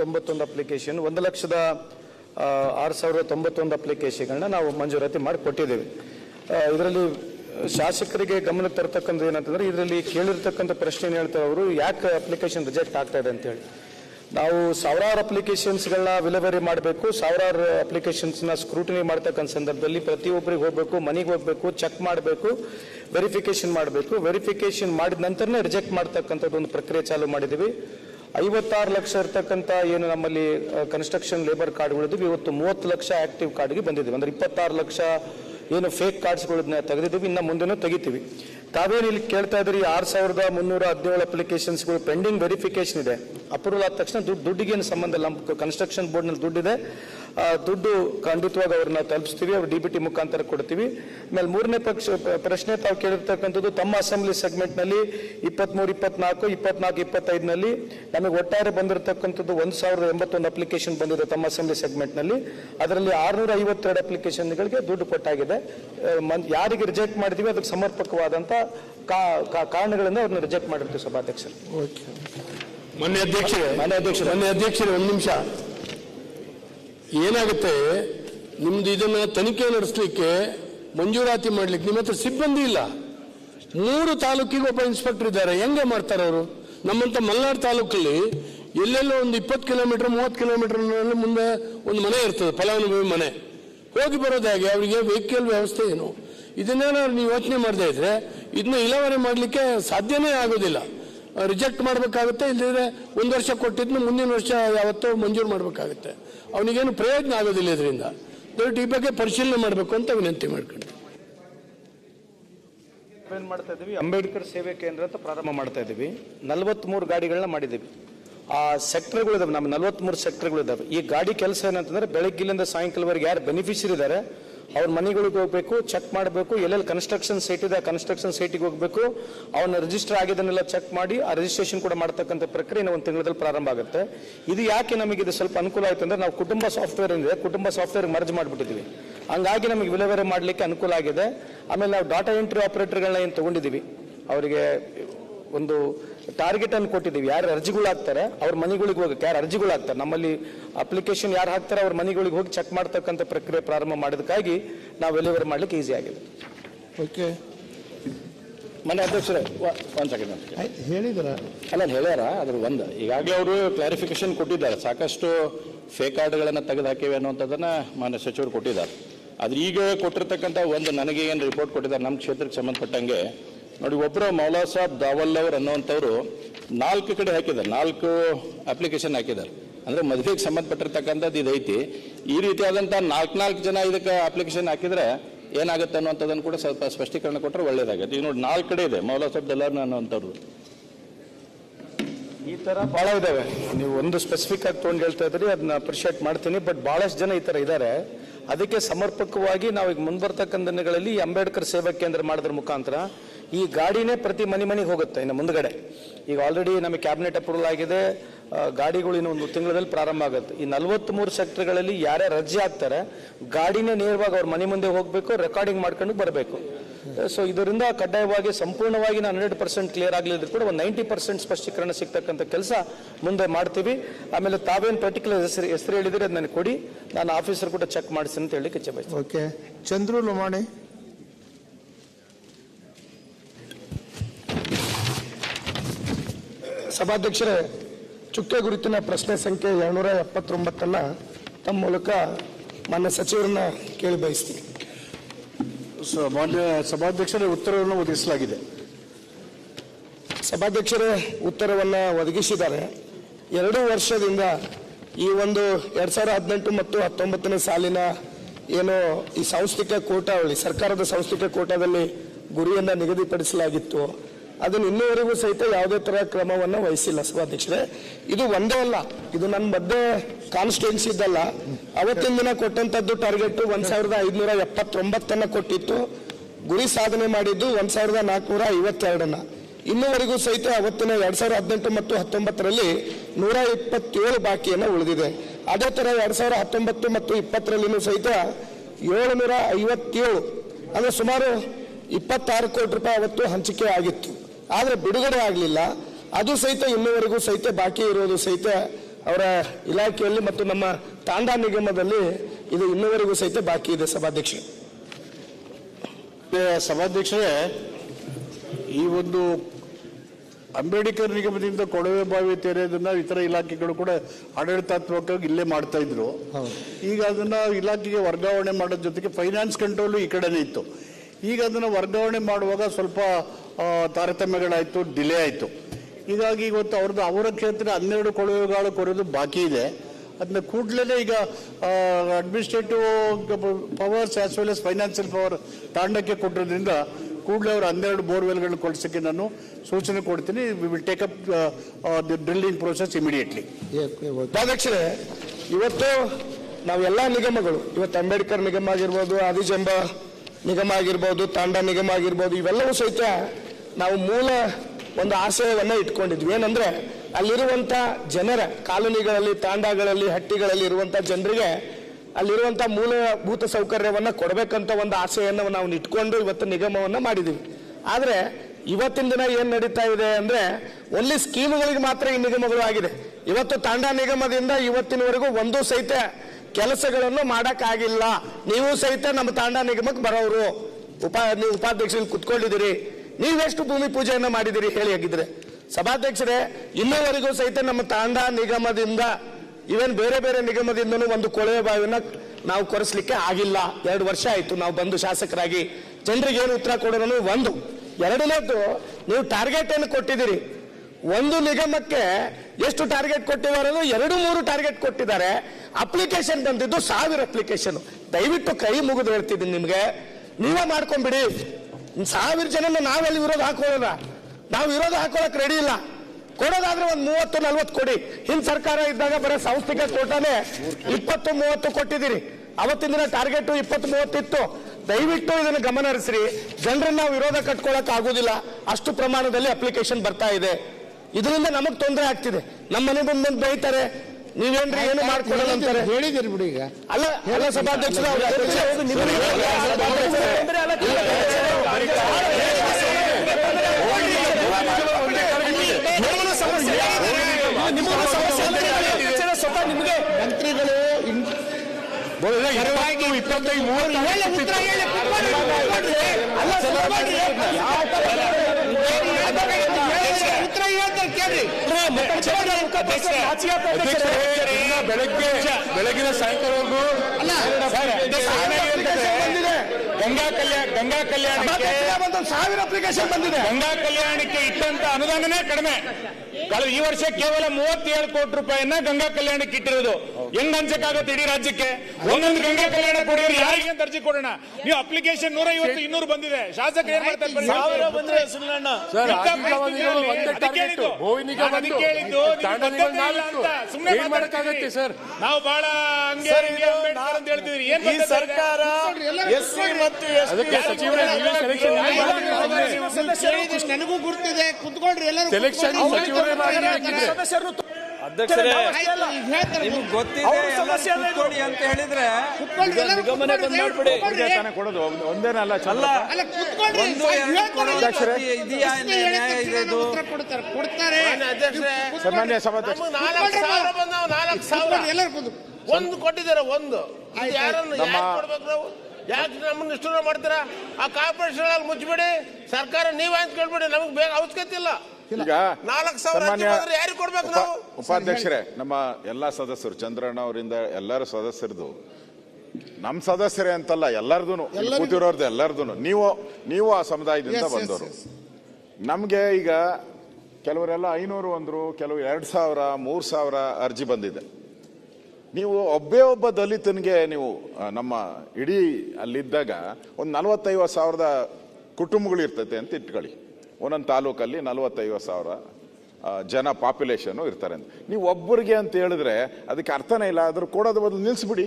ತೊಂಬತ್ತೊಂದು ಅಪ್ಲಿಕೇಶನ್ ಒಂದು ಲಕ್ಷದ ಆರು ಸಾವಿರದ ತೊಂಬತ್ತೊಂದು ಅಪ್ಲಿಕೇಶನ್ಗಳನ್ನ ನಾವು ಮಂಜೂರಾತಿ ಮಾಡಿ ಕೊಟ್ಟಿದ್ದೇವೆ ಇದರಲ್ಲಿ ಶಾಸಕರಿಗೆ ಗಮನಕ್ಕೆ ತರ್ತಕ್ಕಂಥ ಏನಂತಂದ್ರೆ, ಇದರಲ್ಲಿ ಕೇಳಿರ್ತಕ್ಕಂಥ ಪ್ರಶ್ನೆ ಏನು ಹೇಳ್ತಾರೆ ಅವರು, ಯಾಕೆ ಅಪ್ಲಿಕೇಶನ್ ರಿಜೆಕ್ಟ್ ಆಗ್ತಾ ಇದೆ ಅಂತೇಳಿ. ನಾವು ಸಾವಿರಾರು ಅಪ್ಲಿಕೇಶನ್ಸ್ಗಳನ್ನ ವಿಲೇವರಿ ಮಾಡಬೇಕು, ಸಾವಿರಾರು ಅಪ್ಲಿಕೇಶನ್ಸ್ನ ಸ್ಕ್ರೂಟಿನಿ ಮಾಡ್ತಕ್ಕಂಥ ಸಂದರ್ಭದಲ್ಲಿ ಪ್ರತಿಯೊಬ್ಬರಿಗೆ ಹೋಗಬೇಕು, ಮನೆಗೆ ಹೋಗಬೇಕು ಚೆಕ್ ಮಾಡಬೇಕು ವೆರಿಫಿಕೇಶನ್ ಮಾಡಬೇಕು. ವೆರಿಫಿಕೇಶನ್ ಮಾಡಿದ ನಂತರನೇ ರಿಜೆಕ್ಟ್ ಮಾಡ್ತಕ್ಕಂಥದ್ದು ಒಂದು ಪ್ರಕ್ರಿಯೆ ಚಾಲೂ ಮಾಡಿದ್ದೀವಿ. ಐವತ್ತಾರು ಲಕ್ಷ ಇರ್ತಕ್ಕಂಥ ಏನು ನಮ್ಮಲ್ಲಿ ಕನ್ಸ್ಟ್ರಕ್ಷನ್ ಲೇಬರ್ ಕಾರ್ಡ್ಗಳಿದ್ವಿ ಇವತ್ತು ಮೂವತ್ತು ಲಕ್ಷ ಆಕ್ಟಿವ್ ಕಾರ್ಡ್ಗೆ ಬಂದಿದ್ದೀವಿ. ಅಂದ್ರೆ ಇಪ್ಪತ್ತಾರು ಲಕ್ಷ ಏನು ಫೇಕ್ ಕಾರ್ಡ್ಸ್ಗಳನ್ನ ತೆಗೆದಿದ್ದೀವಿ, ಇನ್ನು ಮುಂದೆನೂ ತೆಗಿತೀವಿ. ತಾವೇನು ಇಲ್ಲಿ ಕೇಳ್ತಾ ಇದ್ರಿ ಆರು ಸಾವಿರದ ಮುನ್ನೂರ ಹದಿನೇಳು ಅಪ್ಲಿಕೇಶನ್ಸ್ಗಳು ಪೆಂಡಿಂಗ್ ವೆರಿಫಿಕೇಶನ್ ಇದೆ. ಅಪ್ರೂವಲ್ ಆದ ತಕ್ಷಣ ದುಡ್ಡು, ದುಡ್ಡಿಗೇನು ಸಂಬಂಧ ಇಲ್ಲ. ಕನ್ಸ್ಟ್ರಕ್ಷನ್ ಬೋರ್ಡ್ನಲ್ಲಿ ದುಡ್ಡಿದೆ. ದುಡ್ಡು ಖಂಡಿತವಾಗಿ ಅವ್ರನ್ನ ತಲುಪಿಸ್ತೀವಿ ಅವ್ರು ಡಿ ಬಿ ಟಿ ಮುಖಾಂತರ ಕೊಡ್ತೀವಿ. ಆಮೇಲೆ ಮೂರನೇ ಪಕ್ಷ ಪ್ರಶ್ನೆ ತಾವು ಕೇಳಿರ್ತಕ್ಕಂಥದ್ದು ತಮ್ಮ ಅಸೆಂಬ್ಲಿ ಸೆಗ್ಮೆಂಟ್ನಲ್ಲಿ ಇಪ್ಪತ್ಮೂರು ಇಪ್ಪತ್ನಾಲ್ಕು ಇಪ್ಪತ್ನಾಲ್ಕು ಇಪ್ಪತ್ತೈದನಲ್ಲಿ ನಮಗೆ ಒಟ್ಟಾರೆ ಬಂದಿರತಕ್ಕಂಥದ್ದು ಒಂದು ಸಾವಿರದ ಎಂಬತ್ತೊಂದು ಅಪ್ಲಿಕೇಶನ್ ಬಂದಿದೆ ತಮ್ಮ ಅಸೆಂಬ್ಲಿ ಸೆಗ್ಮೆಂಟ್ನಲ್ಲಿ. ಅದರಲ್ಲಿ ಆರುನೂರ ಐವತ್ತೆರಡು ಅಪ್ಲಿಕೇಶನ್ಗಳಿಗೆ ದುಡ್ಡು ಕೊಟ್ಟಾಗಿದೆ. ಮನ್- ಯಾರಿಗೆ ರಿಜೆಕ್ಟ್ ಮಾಡಿದೀವಿ ಅದಕ್ಕೆ ಸಮರ್ಪಕವಾದಂಥ ಕಾರಣಗಳನ್ನು ಕಾರಣಗಳಿಂದ ಅವ್ರನ್ನ ರಿಜೆಕ್ಟ್ ಮಾಡಿರ್ತೀವಿ ಸಭಾಧ್ಯಕ್ಷರು. ಓಕೆ. ಮೊನ್ನೆ ಅಧ್ಯಕ್ಷರೇ ಮೊನ್ನೆ ಅಧ್ಯಕ್ಷರೇ ಮೊನ್ನೆ ಅಧ್ಯಕ್ಷರೇ ಒಂದು ನಿಮಿಷ. ಏನಾಗುತ್ತೆ? ನಿಮ್ದು ಇದನ್ನ ತನಿಖೆ ನಡೆಸಲಿಕ್ಕೆ ಮಂಜೂರಾತಿ ಮಾಡ್ಲಿಕ್ಕೆ ನಿಮ್ಮ ಹತ್ರ ಸಿಬ್ಬಂದಿ ಇಲ್ಲ. ಮೂರು ತಾಲೂಕಿಗೆ ಒಬ್ಬ ಇನ್ಸ್ಪೆಕ್ಟರ್ ಇದ್ದಾರೆ. ಹೆಂಗೆ ಮಾಡ್ತಾರೆ ಅವರು? ನಮ್ಮಂತ ಮಲೆನಾಡು ತಾಲೂಕಲ್ಲಿ ಎಲ್ಲೆಲ್ಲೋ ಒಂದು ಇಪ್ಪತ್ತು ಕಿಲೋಮೀಟರ್, ಮೂವತ್ತು ಕಿಲೋಮೀಟರ್ ಮುಂದೆ ಒಂದು ಮನೆ ಇರ್ತದೆ, ಫಲಾನುಭವಿ ಮನೆ. ಹೋಗಿ ಬರೋದು ಹೇಗೆ, ಅವರಿಗೆ ವೆಹಿಕಲ್ ವ್ಯವಸ್ಥೆ ಏನು? ಇದನ್ನೇನಾದ್ರು ನೀವು ಯೋಚನೆ ಮಾಡದೇ ಇದ್ರೆ, ಇದನ್ನ ಇಲಾವರಿ ಮಾಡಲಿಕ್ಕೆ ಸಾಧ್ಯನೇ ಆಗೋದಿಲ್ಲ. ರಿಜೆಕ್ಟ್ ಮಾಡಬೇಕಾಗುತ್ತೆ ಇಲ್ಲದಿದ್ರೆ ಒಂದು ವರ್ಷ ಕೊಟ್ಟಿದ್ನು, ಮುಂದಿನ ವರ್ಷ ಯಾವತ್ತೋ ಮಂಜೂರು ಮಾಡಬೇಕಾಗುತ್ತೆ. ಅವನಿಗೇನು ಪ್ರಯೋಜನ ಆಗೋದಿಲ್ಲ ಇದರಿಂದ. ದಯವಿಟ್ಟು ಈ ಬಗ್ಗೆ ಪರಿಶೀಲನೆ ಮಾಡಬೇಕು ಅಂತ ವಿನಂತಿ ಮಾಡ್ಕೊಂಡು. ಏನು ಮಾಡ್ತಾ ಇದ್ದೀವಿ? ಅಂಬೇಡ್ಕರ್ ಸೇವೆ ಕೇಂದ್ರ ಅಂತ ಪ್ರಾರಂಭ ಮಾಡ್ತಾ ಇದ್ದೀವಿ. ನಲವತ್ತ್ಮೂರು ಗಾಡಿಗಳನ್ನ ಮಾಡಿದ್ದೀವಿ. ಆ ಸೆಕ್ಟರ್ಗಳು ಇದಾವೆ. ನಮ್ಮ ನಲವತ್ಮೂರು ಸೆಕ್ಟರ್ಗಳು ಇದಾವೆ. ಈ ಗಾಡಿ ಕೆಲಸ ಏನಂತಂದ್ರೆ ಬೆಳಗ್ಗಿಲಿಂದ ಸಾಯಂಕಾಲವರೆಗೆ ಯಾರು ಬೆನಿಫಿಷರಿ ಇದ್ದಾರೆ ಅವ್ರ ಮನೆಗಳಿಗೆ ಹೋಗ್ಬೇಕು ಚೆಕ್ ಮಾಡಬೇಕು, ಎಲ್ಲೆಲ್ಲಿ ಕನ್ಸ್ಟ್ರಕ್ಷನ್ ಸೈಟ್ ಇದೆ ಆ ಕನ್ಸ್ಟ್ರಕ್ಷನ್ ಸೈಟಿಗೆ ಹೋಗಬೇಕು. ಅವನ ರಿಜಿಸ್ಟರ್ ಆಗಿದ್ದನ್ನೆಲ್ಲ ಚೆಕ್ ಮಾಡಿ, ಆ ರಿಜಿಸ್ಟ್ರೇಷನ್ ಕೂಡ ಮಾಡ್ತಕ್ಕಂಥ ಪ್ರಕ್ರಿಯೆ ಒಂದು ತಿಂಗಳಲ್ಲಿ ಪ್ರಾರಂಭ ಆಗುತ್ತೆ. ಇದು ಯಾಕೆ ನಮಗೆ ಇದು ಸ್ವಲ್ಪ ಅನುಕೂಲ ಆಯ್ತು ಅಂದ್ರೆ ನಾವು ಕುಟುಂಬ ಸಾಫ್ಟ್ವೇರ್ ಏನಿದೆ, ಕುಟುಂಬ ಸಾಫ್ಟ್ವೇರ್ ಮರ್ಜ್ ಮಾಡಿಬಿಟ್ಟಿದ್ದೀವಿ. ಹಂಗಾಗಿ ನಮಗೆ ವಿಲೇವಾರಿ ಮಾಡಲಿಕ್ಕೆ ಅನುಕೂಲ ಆಗಿದೆ. ಆಮೇಲೆ ನಾವು ಡಾಟಾ ಎಂಟ್ರಿ ಆಪರೇಟರ್ಗಳನ್ನ ಏನು ತಗೊಂಡಿದ್ದೀವಿ? ಅವರಿಗೆ ಒಂದು ಟಾರ್ಗೆಟ್ ಅನ್ನು ಕೊಟ್ಟಿದ್ದೀವಿ. ಯಾರು ಅರ್ಜಿಗಳು ಹಾಕ್ತಾರೆ ಅವ್ರ ಮನೆಗಳಿಗೆ ಹೋಗಕ್ಕೆ ಯಾರು ಅರ್ಜಿಗಳು ಹಾಕ್ತಾರೆ? ನಮ್ಮಲ್ಲಿ ಅಪ್ಲಿಕೇಶನ್ ಯಾರು ಹಾಕ್ತಾರೆ ಅವ್ರ ಮನೆಗಳಿಗೆ ಹೋಗಿ ಚೆಕ್ ಮಾಡ್ತಕ್ಕಂಥ ಪ್ರಕ್ರಿಯೆ ಪ್ರಾರಂಭ ಮಾಡೋದಕ್ಕಾಗಿ ನಾವು ಎಲಿವರ್ ಮಾಡ್ಲಿಕ್ಕೆ ಈಸಿ ಆಗಿದೆ. ಓಕೆ ಮನೆ ಅಧ್ಯಕ್ಷರೇ ಒಂದು ಸೆಕೆಂಡ್ ಹೇಳಿದ್ರ? ಅಲ್ಲ ಹೇಳ್ಯಾರ ಅದ್ರ ಒಂದು. ಈಗಾಗಲೇ ಅವರು ಕ್ಲಾರಿಫಿಕೇಶನ್ ಕೊಟ್ಟಿದ್ದಾರೆ. ಸಾಕಷ್ಟು ಫೇಕ್ ಕಾರ್ಡ್ಗಳನ್ನು ತೆಗೆದು ಹಾಕಿವೆ ಅನ್ನೋಂಥದ್ದನ್ನು ಮಾನ್ಯ ಸಚಿವರು ಕೊಟ್ಟಿದ್ದಾರೆ. ಆದ್ರೆ ಈಗ ಕೊಟ್ಟಿರ್ತಕ್ಕಂಥ ಒಂದು ನನಗೆ ಏನು ರಿಪೋರ್ಟ್ ಕೊಟ್ಟಿದ್ದಾರೆ ನಮ್ಮ ಕ್ಷೇತ್ರಕ್ಕೆ ಸಂಬಂಧಪಟ್ಟಂಗೆ ನೋಡಿ ಒಬ್ಬರು ಮೌಲಾ ಸಾಬ್ ದಾವಲ್ ಅವ್ರು ಅನ್ನುವಂಥವ್ರು ನಾಲ್ಕು ಕಡೆ ಹಾಕಿದ್ದಾರೆ. ನಾಲ್ಕು ಅಪ್ಲಿಕೇಶನ್ ಹಾಕಿದ್ದಾರೆ. ಅಂದ್ರೆ ಮದುವೆಗೆ ಸಂಬಂಧಪಟ್ಟಿರ್ತಕ್ಕಂಥದ್ದು ಇದೈತಿ. ಈ ರೀತಿಯಾದಂಥ ನಾಲ್ಕು ನಾಲ್ಕು ಜನ ಇದಕ್ಕೆ ಅಪ್ಲಿಕೇಶನ್ ಹಾಕಿದ್ರೆ ಏನಾಗುತ್ತೆ ಅನ್ನುವಂಥದ್ದನ್ನು ಕೂಡ ಸ್ವಲ್ಪ ಸ್ಪಷ್ಟೀಕರಣ ಕೊಟ್ಟರೆ ಒಳ್ಳೇದಾಗುತ್ತೆ. ಈಗ ನೋಡಿ, ನಾಲ್ಕು ಕಡೆ ಇದೆ ಮೌಲಾ ಸಾಬ್ ದಲ್ಲಾರ್ ಅನ್ನುವಂಥವ್ರು. ಈ ತರ ಭಾಳ ಇದಾವೆ. ನೀವು ಒಂದು ಸ್ಪೆಸಿಫಿಕ್ ಆಗಿ ತೊಗೊಂಡು ಹೇಳ್ತಾ ಇದ್ರಿ, ಅದನ್ನ ಅಪ್ರಿಷಿಯೇಟ್ ಮಾಡ್ತೀನಿ. ಬಟ್ ಭಾಳಷ್ಟು ಜನ ಈ ತರ ಇದ್ದಾರೆ ಅದಕ್ಕೆ ಸಮರ್ಪಕವಾಗಿ ನಾವು ಈಗ ಮುಂಬರ್ತಕ್ಕಂಥ ದಿನಗಳಲ್ಲಿ ಅಂಬೇಡ್ಕರ್ ಸೇವಾ ಕೇಂದ್ರ ಮಾಡಿದ್ರ ಮುಖಾಂತರ ಈ ಗಾಡಿನೇ ಪ್ರತಿ ಮನೆ ಮನೆಗೆ ಹೋಗುತ್ತೆ ಇನ್ನು ಮುಂದ್ಗಡೆ. ಈಗ ಆಲ್ರೆಡಿ ನಮಗೆ ಕ್ಯಾಬಿನೆಟ್ ಅಪ್ರೂವಲ್ ಆಗಿದೆ. ಗಾಡಿಗಳು ಇನ್ನು ಒಂದು ತಿಂಗಳಲ್ಲಿ ಪ್ರಾರಂಭ ಆಗುತ್ತೆ. ಈ ನಲವತ್ಮೂರು ಸೆಕ್ಟರ್ಗಳಲ್ಲಿ ಯಾರೇ ರಜೆ ಆಗ್ತಾರೆ ಗಾಡಿನೇ ನೇರವಾಗಿ ಅವ್ರ ಮನೆ ಮುಂದೆ ಹೋಗಬೇಕು ರೆಕಾರ್ಡಿಂಗ್ ಮಾಡ್ಕೊಂಡು ಬರಬೇಕು. ಸೊ ಇದರಿಂದ ಕಡ್ಡಾಯವಾಗಿ ಸಂಪೂರ್ಣವಾಗಿ ನಾನು ಹಂಡ್ರೆಡ್ ಪರ್ಸೆಂಟ್ ಕ್ಲಿಯರ್ ಆಗಲಿದ್ರು ಕೂಡ ಒಂದು ನೈಂಟಿ ಪರ್ಸೆಂಟ್ ಸ್ಪಷ್ಟೀಕರಣ ಸಿಗ್ತಕ್ಕಂಥ ಕೆಲಸ ಮುಂದೆ ಮಾಡ್ತೀವಿ. ಆಮೇಲೆ ತಾವೇನು ಪರ್ಟಿಕ್ಯುಲರ್ ಹೆಸರು ಹೆಸರು ಹೇಳಿದರೆ ಅದು ನನಗೆ ಕೊಡಿ. ನಾನು ಆಫೀಸರ್ ಕೂಡ ಚೆಕ್ ಮಾಡಿಸ್ತೀನಿ ಅಂತ ಹೇಳಿ ಇಚ್ಛೆ ಓಕೆ ಚಂದ್ರು ಲಮಾಣಿ. ಸಭಾಧ್ಯಕ್ಷರೇ ಚುಕ್ಕೆ ಗುರುತಿನ ಪ್ರಶ್ನೆ ಸಂಖ್ಯೆ ಎರಡ್ನೂರ ಎಪ್ಪತ್ತೊಂಬತ್ತನ್ನು ತಮ್ಮ ಮೂಲಕ ಮಾನ್ಯ ಸಚಿವರನ್ನ ಕೇಳಿ ಬಯಸ್ತೀನಿ. ಮಾನ್ಯ ಸಭಾಧ್ಯಕ್ಷರೇ ಉತ್ತರವನ್ನು ಒದಗಿಸಲಾಗಿದೆ. ಸಭಾಧ್ಯಕ್ಷರೇ ಉತ್ತರವನ್ನು ಒದಗಿಸಿದ್ದಾರೆ. ಎರಡು ವರ್ಷದಿಂದ ಈ ಒಂದು ಎರಡ್ ಸಾವಿರ ಹದಿನೆಂಟು ಮತ್ತು ಹತ್ತೊಂಬತ್ತನೇ ಸಾಲಿನ ಏನು ಈ ಸಾಂಸ್ಥಿಕ ಕೋಟಾವಳಿ ಸರ್ಕಾರದ ಸಾಂಸ್ಥಿಕ ಕೋಟಾದಲ್ಲಿ ಗುರಿಯನ್ನು ನಿಗದಿಪಡಿಸಲಾಗಿತ್ತು. ಅದನ್ನು ಇನ್ನೂವರೆಗೂ ಸಹಿತ ಯಾವುದೇ ಥರ ಕ್ರಮವನ್ನು ವಹಿಸಿಲ್ಲ ಸಭಾಧ್ಯಕ್ಷರೇ. ಇದು ಒಂದೇ ಅಲ್ಲ, ಇದು ನನ್ನ ಮಧ್ಯೆ ಕಾನ್ಸ್ಟಿಟ್ಯೂನ್ಸಿ ಇದ್ದಲ್ಲ ಅವತ್ತಿನ ದಿನ ಕೊಟ್ಟಂತದ್ದು ಟಾರ್ಗೆಟ್ ಒಂದು ಸಾವಿರದ ಐದುನೂರ ಎಪ್ಪತ್ತೊಂಬತ್ತನ್ನು ಕೊಟ್ಟಿತ್ತು. ಗುರಿ ಸಾಧನೆ ಮಾಡಿದ್ದು ಒಂದು ಸಾವಿರದ ನಾಲ್ಕುನೂರ ಐವತ್ತೆರಡನ್ನು. ಇನ್ನೂವರೆಗೂ ಸಹಿತ ಅವತ್ತಿನ ಎರಡು ಸಾವಿರದ ಹದಿನೆಂಟು ಮತ್ತು ಹತ್ತೊಂಬತ್ತರಲ್ಲಿ ನೂರ ಇಪ್ಪತ್ತೇಳು ಬಾಕಿಯನ್ನ ಉಳಿದಿದೆ. ಅದೇ ತರ ಎರಡು ಸಾವಿರದ ಹತ್ತೊಂಬತ್ತು ಮತ್ತು ಇಪ್ಪತ್ತರಲ್ಲಿನೂ ಸಹಿತ ಏಳುನೂರ ಐವತ್ತೇಳು, ಅಂದ್ರೆ ಸುಮಾರು ಇಪ್ಪತ್ತಾರು ಕೋಟಿ ರೂಪಾಯಿ ಅವತ್ತು ಹಂಚಿಕೆ ಆಗಿತ್ತು. ಆದ್ರೆ ಬಿಡುಗಡೆ ಆಗಲಿಲ್ಲ. ಅದು ಸಹಿತ ಇನ್ನುವರೆಗೂ ಸಹಿತ ಬಾಕಿ ಇರೋದು ಸಹಿತ ಅವರ ಇಲಾಖೆಯಲ್ಲಿ ಮತ್ತು ನಮ್ಮ ತಾಂಡಾ ನಿಗಮದಲ್ಲಿ ಇದು ಇನ್ನುವರೆಗೂ ಸಹಿತ ಬಾಕಿ ಇದೆ ಸಭಾಧ್ಯಕ್ಷ ಸಭಾಧ್ಯಕ್ಷರೇ ಈ ಒಂದು ಅಂಬೇಡ್ಕರ್ ನಿಗಮದಿಂದ ಕೊಳವೆ ಬಾವಿ ತೆರೆಯೋದನ್ನ ಇತರ ಇಲಾಖೆಗಳು ಕೂಡ ಆಡಳಿತಾತ್ಮಕವಾಗಿ ಇಲ್ಲೇ ಮಾಡ್ತಾ ಇದ್ರು. ಈಗ ಅದನ್ನ ಇಲಾಖೆಗೆ ವರ್ಗಾವಣೆ ಮಾಡೋದ್ರ ಜೊತೆಗೆ ಫೈನಾನ್ಸ್ ಕಂಟ್ರೋಲು ಈ ಕಡೆನೇ ಇತ್ತು. ಈಗ ಅದನ್ನ ವರ್ಗಾವಣೆ ಮಾಡುವಾಗ ಸ್ವಲ್ಪ ತಾರತಮ್ಯಗಳಾಯ್ತು ಡಿಲೇ ಆಯಿತು. ಹೀಗಾಗಿ ಇವತ್ತು ಅವ್ರದ್ದು ಅವರ ಕ್ಷೇತ್ರ ಹನ್ನೆರಡು ಕೊಳವೆಗಳು ಕೊರೋದು ಬಾಕಿ ಇದೆ. ಅದನ್ನ ಕೂಡಲೇ ಈಗ administrative powers as well as financial power ತಾಂಡಕ್ಕೆ ಕೊಟ್ಟಿರೋದ್ರಿಂದ ಕೂಡಲೇ ಅವರು ಹನ್ನೆರಡು ಬೋರ್ವೆಲ್ಗಳು ಕೊಡಿಸೋಕ್ಕೆ ನಾನು ಸೂಚನೆ ಕೊಡ್ತೀನಿ. We will take up the drilling process immediately ಅಧ್ಯಕ್ಷರೇ ಇವತ್ತು ನಾವೆಲ್ಲ ನಿಗಮಗಳು, ಇವತ್ತು ಅಂಬೇಡ್ಕರ್ ನಿಗಮ ಆಗಿರ್ಬೋದು ಆದಿಜಂಬ ನಿಗಮ ಆಗಿರ್ಬೋದು, ತಾಂಡ ನಿಗಮ ಆಗಿರ್ಬೋದು, ಇವೆಲ್ಲವೂ ಸಹಿತ ನಾವು ಮೂಲ ಒಂದು ಆಶಯವನ್ನ ಇಟ್ಕೊಂಡಿದ್ವಿ. ಏನಂದ್ರೆ ಅಲ್ಲಿರುವಂತ ಜನರ ಕಾಲೋನಿಗಳಲ್ಲಿ, ತಾಂಡಗಳಲ್ಲಿ, ಹಟ್ಟಿಗಳಲ್ಲಿ ಇರುವಂತ ಜನರಿಗೆ ಅಲ್ಲಿರುವಂತ ಮೂಲಭೂತ ಸೌಕರ್ಯವನ್ನ ಕೊಡಬೇಕಂತ ಒಂದು ಆಶೆಯನ್ನು ನಾವು ಇಟ್ಕೊಂಡು ಇವತ್ತು ನಿಗಮವನ್ನ ಮಾಡಿದೀವಿ. ಆದ್ರೆ ಇವತ್ತಿನ ದಿನ ಏನ್ ನಡೀತಾ ಇದೆ ಅಂದ್ರೆ ಒನ್ಲಿ ಸ್ಕೀಮ್ಗಳಿಗೆ ಮಾತ್ರ ಈ ನಿಗಮಗಳು ಆಗಿದೆ. ಇವತ್ತು ತಾಂಡಾ ನಿಗಮದಿಂದ ಇವತ್ತಿನವರೆಗೂ ಒಂದು ಸಹಿತ ಕೆಲಸಗಳನ್ನು ಮಾಡಕ್ಕಾಗಿಲ್ಲ. ನೀವು ಸಹಿತ ನಮ್ಮ ತಾಂಡಾ ನಿಗಮಕ್ಕೆ ಬರೋರು. ಉಪ, ನೀವು ಉಪಾಧ್ಯಕ್ಷರು ಕುತ್ಕೊಂಡಿದ್ದೀರಿ. ನೀವೆಷ್ಟು ಭೂಮಿ ಪೂಜೆಯನ್ನು ಮಾಡಿದಿರಿ ಹೇಳಿ ಹಾಗಿದ್ರೆ. ಸಭಾಧ್ಯಕ್ಷರೇ, ಇನ್ನೂವರೆಗೂ ಸಹಿತ ನಮ್ಮ ತಾಂಡ ನಿಗಮದಿಂದ ಇವನ್ ಬೇರೆ ಬೇರೆ ನಿಗಮದಿಂದನೂ ಒಂದು ಕೊಳವೆ ಬಾವಿನ ನಾವು ಕೊರೆಸ್ಲಿಕ್ಕೆ ಆಗಿಲ್ಲ. ಎರಡು ವರ್ಷ ಆಯ್ತು ನಾವು ಬಂದು ಶಾಸಕರಾಗಿ. ಜನರಿಗೆ ಏನು ಉತ್ತರ ಕೊಡೋದನ್ನು ಒಂದು. ಎರಡನೇದು ನೀವು ಟಾರ್ಗೆಟ್ ಏನು ಕೊಟ್ಟಿದ್ದೀರಿ? ಒಂದು ನಿಗಮಕ್ಕೆ ಎಷ್ಟು ಟಾರ್ಗೆಟ್ ಕೊಟ್ಟಿದ್ದಾರೆ ಎರಡು ಮೂರು ಟಾರ್ಗೆಟ್ ಕೊಟ್ಟಿದ್ದಾರೆ. ಅಪ್ಲಿಕೇಶನ್ ಬಂದಿದ್ದು ಸಾವಿರ ಅಪ್ಲಿಕೇಶನ್ ದಯವಿಟ್ಟು ಕೈ ಮುಗಿದು ಹೇಳ್ತಿದ್ದೀನಿ ನಿಮಗೆ. ನೀವೇ ಮಾಡ್ಕೊಂಬಿಡಿ. ಸಾವಿರ ಜನ ನಾವೆಲ್ಲಿ ವಿರೋಧ ಹಾಕೊಳ್ಳೋಣ ನಾವು ವಿರೋಧ ಹಾಕೊಳ್ಳಕ್ ರೆಡಿ ಇಲ್ಲ. ಕೊಡೋದಾದ್ರೆ ಒಂದು ಮೂವತ್ತು, ನಲ್ವತ್ತು ಕೊಡಿ. ಹಿಂದ್ ಸರ್ಕಾರ ಇದ್ದಾಗ ಬರೀ ಸಾಂಸ್ಥಿಕ ಕೋಟಾನೇ ಇಪ್ಪತ್ತು, ಮೂವತ್ತು ಕೊಟ್ಟಿದ್ದೀರಿ. ಅವತ್ತಿನ ದಿನ ಟಾರ್ಗೆಟ್ ಇಪ್ಪತ್ತು, ಮೂವತ್ತು ಇತ್ತು. ದಯವಿಟ್ಟು ಇದನ್ನು ಗಮನ ಹರಿಸ್ರಿ. ಜನರನ್ನ ವಿರೋಧ ಕಟ್ಕೊಳಕ್ ಆಗುದಿಲ್ಲ. ಅಷ್ಟು ಪ್ರಮಾಣದಲ್ಲಿ ಅಪ್ಲಿಕೇಶನ್ ಬರ್ತಾ ಇದೆ. ಇದರಿಂದ ನಮಗ್ ತೊಂದರೆ ಆಗ್ತಿದೆ. ನಮ್ಮ ಮನೆ ಮುಂದೆ ಬೈತಾರೆ. ನೀವೇನ್ರಿ ಏನು ಮಾಡ್ಕೊಳ್ಳಲ್ಲ ಅಂತಾರೆ ಹೇಳಿದಿರಿ ಬಿಡಿ ಈಗ ಅಲ್ಲ ಅಲ್ಲ ಸಭಾಧ್ಯಕ್ಷರು ಮಂತ್ರಿಗಳು ಇಪ್ಪತ್ತೈದು ಮೂವತ್ತು ಅಲ್ಲ ಸಭಾಧ್ಯಕ್ಷರೇ, ಯಾವ ತರ ಉತ್ತರ ಹೇಳ್ತಾರೆ ಕೇಳ್ರಿ ಬೆಳಗ್ಗೆ ಬೆಳಗಿನ ಸಾಯಂಕಾಲವರೆಗೂ ಗಂಗಾ ಕಲ್ಯಾಣ ಗಂಗಾ ಕಲ್ಯಾಣಕ್ಕೆ ಸಾವಿರ ಅಪ್ಲಿಕೇಶನ್ ಬಂದಿದೆ. ಗಂಗಾ ಕಲ್ಯಾಣಕ್ಕೆ ಇಟ್ಟಂತ ಅನುದಾನನೇ ಕಡಿಮೆ. ಕಳೆದ ಈ ವರ್ಷ ಕೇವಲ ಮೂವತ್ತೇಳು ಕೋಟಿ ರೂಪಾಯಿಯನ್ನ ಗಂಗಾ ಕಲ್ಯಾಣಕ್ಕೆ ಇಟ್ಟಿರೋದು. ಹೆಂಗ್ ಹಂಚಕ್ಕಾಗತ್ತೆ ಇಡೀ ರಾಜ್ಯಕ್ಕೆ ಒಂದೊಂದು ಗಂಗಾ ಕಲ್ಯಾಣ ಕೊಡೋರು ಯಾರಿಗೆ ಅಂತ ಅರ್ಜಿ ಕೊಡೋಣ ನೀವು ಅಪ್ಲಿಕೇಶನ್ ನೂರ ಐವತ್ತು ಇನ್ನೂರು ಬಂದಿದೆ ಶಾಸಕ ಏನ್ ಮಾಡ್ತಾರೆ ನಾವು ಬಹಳ ಹಂಗೆ ಅಂತ ಹೇಳ್ತಿದ್ರಿ ಏನ್ ಈ ಸರ್ಕಾರ ಮತ್ತು ನನಗೂ ಗುರ್ತಿದೆ ಕುತ್ಕೊಂಡ್ರಿ ಎಲ್ಲರೂ ಸೆಲೆಕ್ಷನ್ ಅಧ್ಯಕ್ಷರೇ ನಿಮ್ಗೆ ಗೊತ್ತಿದೆ ಕೂತ್ಕೊಳ್ಳಿ ಅಂತ ಹೇಳಿದ್ರೆ ಎಲ್ಲರೂ ಬಂದ್ ಮಾಡ್ಬಿಡಿ. ಕೊಡೋದು. ಒಂದೇನಲ್ಲ ಅಲ್ಲ ಅಲ್ಲ ಕುತ್ಕೊಳ್ರಿ ಒಂದು ಎರಡು ಹೇಳ್ತಾರೆ. ಕೊಡೋ ಜಾತಿ ಇದೆಯಾ ನ್ಯಾಯ ಇದೆ ಕೊಡ್ತಾರೆ. ಸನ್ಮಾನ್ಯ ಸಭಾಧ್ಯಕ್ಷ ನಾಲ್ಕು ಸಾವಿರ ಬಂದಾವ ನಾಲ್ಕು ಸಾವಿರ. ಎಲ್ಲರೂ ಕುಂದು ಒಂದು ಕೊಟ್ಟಿದ್ದಾರೆ? ಒಂದು. ಇದು ಯಾರನ್ನು ಯಾಕೆ ಕೊಡ್ಬೇಕು ನಾವು? ಯಾಕೆ ನಮ್ಮನ್ನ ಇಷ್ಟು ಮಾಡ್ತೀರಾ? ಆ ಕಾರ್ಪೊರೇಷನ್ ಮುಚ್ಚಬೇಡಿ. ಸರ್ಕಾರ ನೀವು ಅಂತ ಕೇಳ್ಬಿಡಿ. ನಮ್ಗೆ ಬೇಗ ಅವಶ್ಯಕತೆ ಇಲ್ಲ. ಈಗ ನಾಲ್ಕು ಸಾವಿರ ಯಾರಿಗೆ ಕೊಡ್ಬೇಕು ನಾವು? ಉಪಾಧ್ಯಕ್ಷರೇ ನಮ್ಮ ಎಲ್ಲಾ ಸದಸ್ಯರು ಚಂದ್ರಣ್ಣ ಅವರಿಂದ ಎಲ್ಲರೂ ಸದಸ್ಯರದು. ನಮ್ಮ ಸದಸ್ಯರೇ ಅಂತಲ್ಲ ಎಲ್ಲರದು ಕೂತಿರೋರ್ದು ಎಲ್ಲರದು ನೀವು ನೀವು ಆ ಸಮುದಾಯದಿಂದ ಬಂದವರು. ನಮಗೆ ಈಗ ಕೆಲವರೆಲ್ಲ ಐನೂರು ಅಂದರು ಕೆಲವು ಎರಡ್ ಸಾವಿರ ಮೂರ್ ಸಾವಿರ ಅರ್ಜಿ ಬಂದಿದೆ. ನೀವು ಒಬ್ಬೇ ಒಬ್ಬ ದಲಿತನಿಗೆ ನೀವು ನಮ್ಮ ಇಡೀ ಅಲ್ಲಿದ್ದಾಗ ಒಂದು ನಲವತ್ತೈವತ್ತು ಸಾವಿರದ ಕುಟುಂಬಗಳು ಇರ್ತೈತೆ ಅಂತ ಇಟ್ಕೊಳ್ಳಿ. ಒಂದೊಂದು ತಾಲೂಕಲ್ಲಿ ನಲವತ್ತೈವತ್ತು ಸಾವಿರ ಜನ ಪಾಪ್ಯುಲೇಷನ್ನು ಇರ್ತಾರೆ ಅಂತ. ನೀವು ಒಬ್ಬರಿಗೆ ಅಂತ ಹೇಳಿದ್ರೆ ಅದಕ್ಕೆ ಅರ್ಥನೇ ಇಲ್ಲ, ಆದರೂ ಕೊಡೋದು ಬದಲು ನಿಲ್ಲಿಸ್ಬಿಡಿ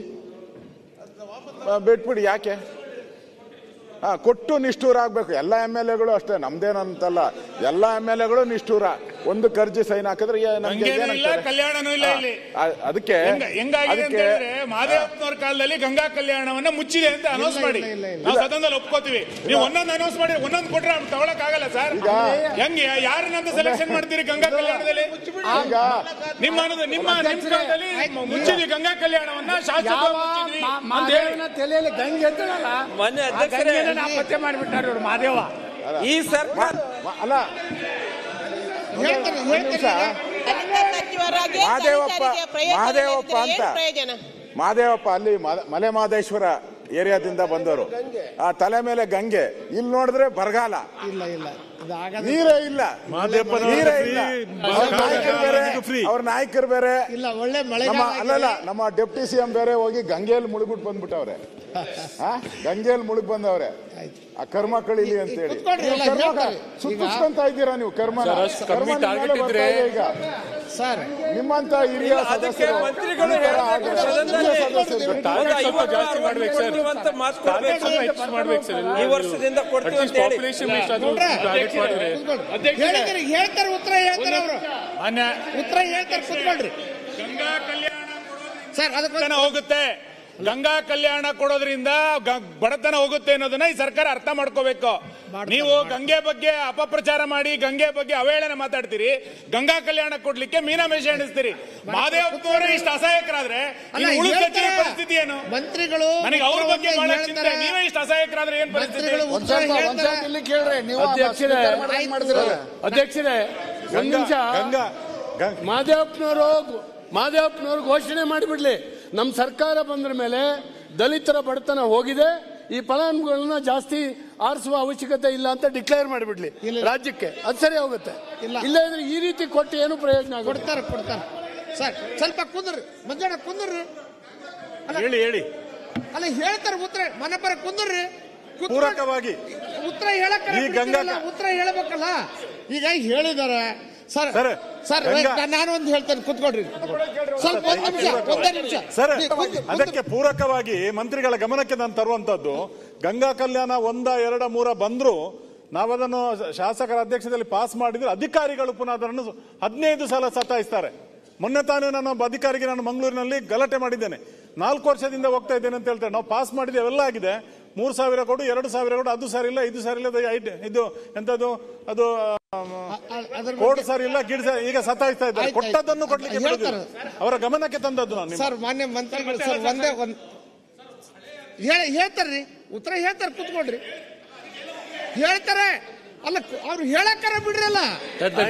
ಬಿಟ್ಬಿಡಿ, ಯಾಕೆ? ಹಾಂ ಕೊಟ್ಟು ನಿಷ್ಠೂರ ಆಗಬೇಕು ಎಲ್ಲ ಎಂ ಎಲ್ ಎಗಳು ಅಷ್ಟೇ, ನಮ್ದೇನಂತಲ್ಲ. ಎಲ್ಲ ಎಂ ಎಲ್ ಎಗಳು ನಿಷ್ಠೂರ. ಒಂದು ಕರ್ಜಿ ಸೈನ್ ಹಾಕಿದ್ರೆ ಇಲ್ಲ ಕಲ್ಯಾಣನೂ ಇಲ್ಲ ಇಲ್ಲಿ. ಅದಕ್ಕೆ ಹೆಂಗ- ಹೆಂಗಾಗಿದೆ ಅಂತ ಹೇಳಿದ್ರೆ ಮಹಾದೇವಪ್ಪನವ್ರ ಕಾಲದಲ್ಲಿ ಗಂಗಾ ಕಲ್ಯಾಣವನ್ನ ಮುಚ್ಚಿದೆ ಅಂತ ಅನೌನ್ಸ್ ಮಾಡಿ. ನಾವು ಸದನದಲ್ಲಿ ಒಪ್ಕೋತೀವಿ. ನೀವು ಒಂದೊಂದು ಅನೌನ್ಸ್ ಮಾಡಿ ಒಂದೊಂದು ಕೊಟ್ರೆ ತಗೊಳಕ್ ಆಗಲ್ಲ ಸರ್ ಹೆಂಗೆ ಯಾರನ್ನಂತ ಸೆಲೆಕ್ಷನ್ ಮಾಡ್ತೀರಿ ಗಂಗಾ ಕಲ್ಯಾಣದಲ್ಲಿ? ನಿಮ್ಮ ಅನ್ನೋದು- ನಿಮ್ಮ ನಿಮ್ಮ ಕಾಲದಲ್ಲಿ ಮುಚ್ಚಿದ್ವಿ ಗಂಗಾ ಕಲ್ಯಾಣವನ್ನ ಶಾಸಕ ಅಂತ ಹೇಳಿ. ತಲೆಯಲ್ಲಿ ಗಂಗೆ ಎತ್ತಳಲ್ಲ ಮೊನ್ನೆ ಅಧ್ಯಕ್ಷರೇ ಪತ್ತೆ ಮಾಡಿಬಿಟ್ಟಾರ ಮಾದೇವ. ಈ ಸರ್ಕಾರ ಮ- ಅಲ್ಲ. ಹೇಳ್ತಾರೆ ಹೇಳ್ತಾರೆ ಮಹಾದೇವಪ್ಪ ಮಹಾದೇವಪ್ಪ ಅಂತ. ಮಹಾದೇವಪ್ಪ ಅಲ್ಲಿ ಮ- ಮಲೆ ಮಾದೇಶ್ವರ ಏರಿಯಾದಿಂದ ಬಂದವರು. ಆ ತಲೆ ಮೇಲೆ ಗಂಗೆ. ಇಲ್ಲಿ ನೋಡಿದ್ರೆ ಬರಗಾಲ. ಇಲ್ಲ ಇಲ್ಲ. ನೀರೇ ಇಲ್ಲ. ನೀರೇ ಇಲ್ಲ. ಅವ್ರ ನಾಯಕರು ಬೇರೆ ಅವ್ರ ನಾಯಕರು ಬೇರೆ. ಇಲ್ಲ ಒಳ್ಳೆ ಮಳೆ ನಮ್ಮ ಅಲ್ಲಲ್ಲ ನಮ್ಮ ಡೆಪ್ಟಿ ಸಿ ಎಂ ಬೇರೆ ಹೋಗಿ ಗಂಗೆಯಲ್ಲಿ ಮುಳುಗ್ಬಿಟ್ಟು ಬಂದ್ಬಿಟ್ಟವ್ರೆ. ಆ? ಗಂಗೆಯಲ್ಲಿ ಮುಳುಗ್ ಬಂದವ್ರೆ. ಆ ಕರ್ಮ ಕಳಿಲಿ ಅಂತ ಹೇಳಿ ಸುತ್ತಿಸ್ಕೊಂತ ಇದ್ದೀರಾ ನೀವು ಕರ್ಮ ಈಗ. ಸರ್. ನಿಮ್ಮಂತ ಹಿರಿಯ ಸದಸ್ಯರು ಈ ವರ್ಷದಿಂದ ಕೊಡ್ತೀವಿ ಅಂತ ಹೇಳಿ. ಹೇಳಿದ್ರೆ ಹೇಳ್ತಾರೆ ಉತ್ತರ ಹೇಳ್ತಾರೆ ಅವರು. ಮಾನ್ಯ ಉತ್ತರ ಹೇಳ್ತಾರೆ ಕುತ್ಕೊಳ್ರಿ. ಗಂಗಾ ಕಲ್ಯಾಣ ಸರ್ ಅದಕ್ಕೆ ಹೋಗುತ್ತೆ. ಗಂಗಾ ಕಲ್ಯಾಣ ಕೊಡೋದ್ರಿಂದ ಬಡತನ ಹೋಗುತ್ತೆ ಅನ್ನೋದನ್ನ ಈ ಸರ್ಕಾರ ಅರ್ಥ ಮಾಡ್ಕೋಬೇಕು. ನೀವು ಗಂಗೆ ಬಗ್ಗೆ ಅಪಪ್ರಚಾರ ಮಾಡಿ ಗಂಗೆ ಬಗ್ಗೆ ಅವಹೇಳನ ಮಾತಾಡ್ತೀರಿ ಗಂಗಾ ಕಲ್ಯಾಣ ಕೊಡ್ಲಿಕ್ಕೆ ಮೀನಾಮೇಷ ಎಣಿಸ್ತೀರಿ. ಮಹಾದೇವಪ್ಪನವರೇ ಇಷ್ಟು ಅಸಹಾಯಕರಾದ್ರೆ ಪರಿಸ್ಥಿತಿ ಏನು? ಮಂತ್ರಿಗಳು ನನಗೆ ಅವ್ರ ಬಗ್ಗೆ. ನೀವೇ ಇಷ್ಟು ಅಸಹಾಯಕರಾದ್ರೆ ಏನ್ ಪರಿಸ್ಥಿತಿ? ಅಧ್ಯಕ್ಷರೇ ಅಧ್ಯಕ್ಷರೇ ಒಂದ್ ನಿಮಿಷ. ಗಂಗಾ ಮಾದೇವಪ್ಪನವರು ಮಾದೇವಪ್ಪನವರು ಘೋಷಣೆ ಮಾಡಿಬಿಡ್ಲಿ. ನಮ್ಮ ಸರ್ಕಾರ ಬಂದ್ರ ಮೇಲೆ ದಲಿತರ ಬಡತನ ಹೋಗಿದೆ ಈ ಫಲಾನುಭವಿಗಳನ್ನ ಜಾಸ್ತಿ ಆರಿಸುವ ಅವಶ್ಯಕತೆ ಇಲ್ಲ ಅಂತ ಡಿಕ್ಲೇರ್ ಮಾಡಿಬಿಡ್ಲಿ ರಾಜ್ಯಕ್ಕೆ. ಅದು ಸರಿ ಹೋಗುತ್ತೆ. ಇಲ್ಲ. ಇಲ್ಲ ಇದ್ರೆ ಈ ರೀತಿ ಕೊಟ್ಟು ಏನು ಪ್ರಯೋಜನ ಆಗುತ್ತೆ ಕೊಡ್ತಾರೆ ಕೊಡ್ತಾರೆ. ಸರ್ ಸ್ವಲ್ಪ ಕುಂದ್ರಿ. ಮಧ್ಯಾಹ್ನ ಕುಂದ್ರಿ. ಹೇಳಿ ಹೇಳಿ. ಅಲ್ಲ ಹೇಳ್ತಾರೆ ಉತ್ತರ ಮನಪರ ಕುಂದ್ರಿ. ಕುತ್ಕೊಳ್ರಿ. ಪೂರಕವಾಗಿ. ಉತ್ತರ ಹೇಳಕ್ಕೆ ಈ ಗಂಗಾ- ಉತ್ತರ ಹೇಳಬೇಕಲ್ಲ. ಈಗ ಹೇಳಿದಾರೆ. ಸರ್ ಸರ್, ನಾನು ಒಂದು ಹೇಳ್ತೇನೆ ಕುತ್ಕೊಳ್ರಿ. ಸ್ವಲ್ಪ ಒಂದ್ ನಿಮಿಷ ಒಂದೇ ನಿಮಿಷ. ಸರ್ ಅದಕ್ಕೆ ಪೂರಕವಾಗಿ ಮಂತ್ರಿಗಳ ಗಮನಕ್ಕೆ ನಾನು ತರುವಂತದ್ದು ಗಂಗಾ ಕಲ್ಯಾಣ ಒಂದ ಎರಡ ಮೂರ ಬಂದ್ರು ನಾವದನ್ನು ಶಾಸಕರ ಅಧ್ಯಕ್ಷದಲ್ಲಿ ಪಾಸ್ ಮಾಡಿದ್ರೆ ಅಧಿಕಾರಿಗಳು ಪುನಃ ಅದನ್ನು ಹದಿನೈದು ಸಲ ಸತಾಯಿಸ್ತಾರೆ. ಮೊನ್ನೆ ತಾನೇ ನಾನು ಒಬ್ಬ ಅಧಿಕಾರಿಗೆ ನಾನು ಮಂಗಳೂರಿನಲ್ಲಿ ಗಲಾಟೆ ಮಾಡಿದ್ದೇನೆ. ನಾಲ್ಕು ವರ್ಷದಿಂದ ಹೋಗ್ತಾ ಇದ್ದೇನೆ ಅಂತ ಹೇಳ್ತಾರೆ. ನಾವು ಪಾಸ್ ಮಾಡಿದ್ದೆ ಎಲ್ಲ ಆಗಿದೆ. ಮೂರು ಸಾವಿರ ಕೊಡು ಎರಡು ಸಾವಿರ ಕೊಡು ಅದು ಸರಿ ಇಲ್ಲ ಇದು ಸರಿ ಇಲ್ಲ ಇದು ಐಟ್- ಇದು ಎಂತದ್ದು ಅದು ಕೋಡ್ ಸರಿ ಇಲ್ಲ ಗಿಡ ಸರಿ ಈಗ ಸತಾಯಿಸ್ತಾ ಇದ್ದಾರೆ. ಕೊಟ್ಟದನ್ನು ಕೊಡ್ಲಿಕ್ಕೆ. ಬಿಡುದಿಲ್ಲ. ಅವರ ಗಮನಕ್ಕೆ ತಂದದ್ದು ನಾನು ನಿಮ್ಮ- ಸರ್ ಮಾನ್ಯ ಮಂತ್ರಿಗಳು ಸರ್ ಒಂದೇ ಒಂದ್ ಹೇಳ ಹೇಳ್ತಾರ್ರಿ ಉತ್ತರ ಹೇಳ್ತಾರೆ ಕುತ್ಕೊಳ್ರಿ. ಹೇಳ್ತಾರೆ. ಅಲ್ಲ ಅವ್ರು ಹೇಳಕ್ಕಾರ ಬಿಡ್ರಲ್ಲ.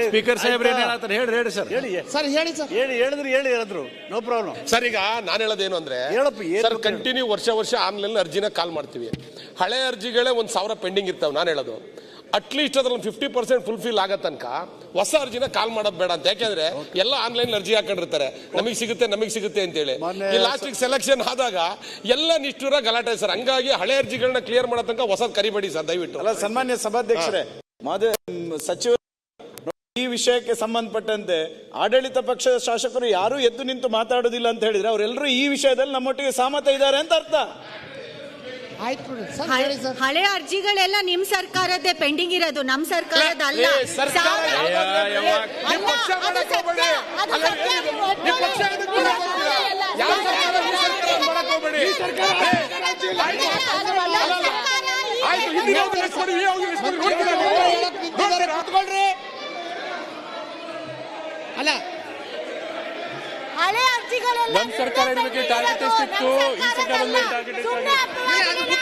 ಸ್ಪೀಕರ್ ಸಾಹೇಬ್ರು ಏನ್ ಹೇಳ್ತಾರೆ ಹೇಳಿ ಹೇಳಿ ಸರ್. ಹೇಳಿ ಸರ್ ಹೇಳಿ ಸರ್. ಹೇಳಿ ಹೇಳಿದ್ರು ಹೇಳಿ ಹೇಳಿದ್ರು. ನೋ ಪ್ರಾಬ್ಲಮ್ ಸರ್ ಈಗ ನಾನು ಹೇಳೋದೇನು ಅಂದ್ರೆ ಹೇಳಪ್ಪ, ಸರ್. ಕಂಟಿನ್ಯೂ ವರ್ಷ ವರ್ಷ ಆನ್ಲೈನ್ ಅರ್ಜಿನ ಕಾಲ್ ಮಾಡ್ತೀವಿ. ಹಳೆ ಅರ್ಜಿಗಳೇ ಒಂದು ಸಾವಿರ ಪೆಂಡಿಂಗ್ ಇರ್ತಾವೆ ನಾನು ಹೇಳೋದು. ಅಟ್ಲೀಸ್ಟ್ ಅದ್ರಲ್ಲಿ ಫಿಫ್ಟಿ ಪರ್ಸೆಂಟ್ ಫುಲ್ಫಿಲ್ ಆಗೋ ತನಕ ಹೊಸ ಅರ್ಜಿನ ಕಾಲ್ ಮಾಡೋದು ಬೇಡ ಅಂತ. ಯಾಕೆಂದ್ರೆ ಎಲ್ಲ ಆನ್ಲೈನ್ ಅರ್ಜಿ ಹಾಕೊಂಡಿರ್ತಾರೆ. ನಮಗೆ ಸಿಗುತ್ತೆ ನಮಗೆ ಸಿಗುತ್ತೆ ಅಂತೇಳಿ. ಹೇಳಿ ಈ ಲಾಸ್ಟಿಗೆ ಸೆಲೆಕ್ಷನ್ ಆದಾಗ ಎಲ್ಲ ನಿಷ್ಠುರ ಗಲಾಟೆ ಸರ್. ಹಂಗಾಗಿ ಹಳೆ ಅರ್ಜಿಗಳನ್ನ ಕ್ಲಿಯರ್ ಮಾಡೋ ತನಕ ಹೊಸದ್ ಕರಿಬೇಡಿ ಸರ್ ದಯವಿಟ್ಟು. ಅಲ್ಲ ಸನ್ಮಾನ್ಯ ಸಭಾಧ್ಯಕ್ಷರೇ ಮಾದೇ ಸಚಿವ ಈ ವಿಷಯಕ್ಕೆ ಸಂಬಂಧಪಟ್ಟಂತೆ ಆಡಳಿತ ಪಕ್ಷದ ಶಾಸಕರು ಯಾರು ಎದ್ದು ನಿಂತು ಮಾತಾಡೋದಿಲ್ಲ ಅಂತ ಹೇಳಿದ್ರೆ ಅವರೆಲ್ಲರೂ ಈ ವಿಷಯದಲ್ಲಿ ನಮ್ಮೊಟ್ಟಿಗೆ ಸಹಮತ ಇದ್ದಾರೆ ಅಂತ ಅರ್ಥ. ಹೇಳಿ ಅರ್ಜಿಗಳೆಲ್ಲ ನಿಮ್ ಸರ್ಕಾರದ್ದೇ ಪೆಂಡಿಂಗ್ ಇರೋದು ನಮ್ ಸರ್ಕಾರದ ಅಲ್ಲ ಸರ್ಕಾರ ಅಲ್ಲ, ಹೇಳಿ, ಅರ್ಜಿಗಳೆಲ್ಲ ನಮ್ ಸರ್ಕಾರ ಟಾರ್ಗೆಟ್ target ಎಷ್ಟು ಇತ್ತು, ಈ ಸರ್ಕಾರದಲ್ಲಿ ಟಾರ್ಗೆಟ್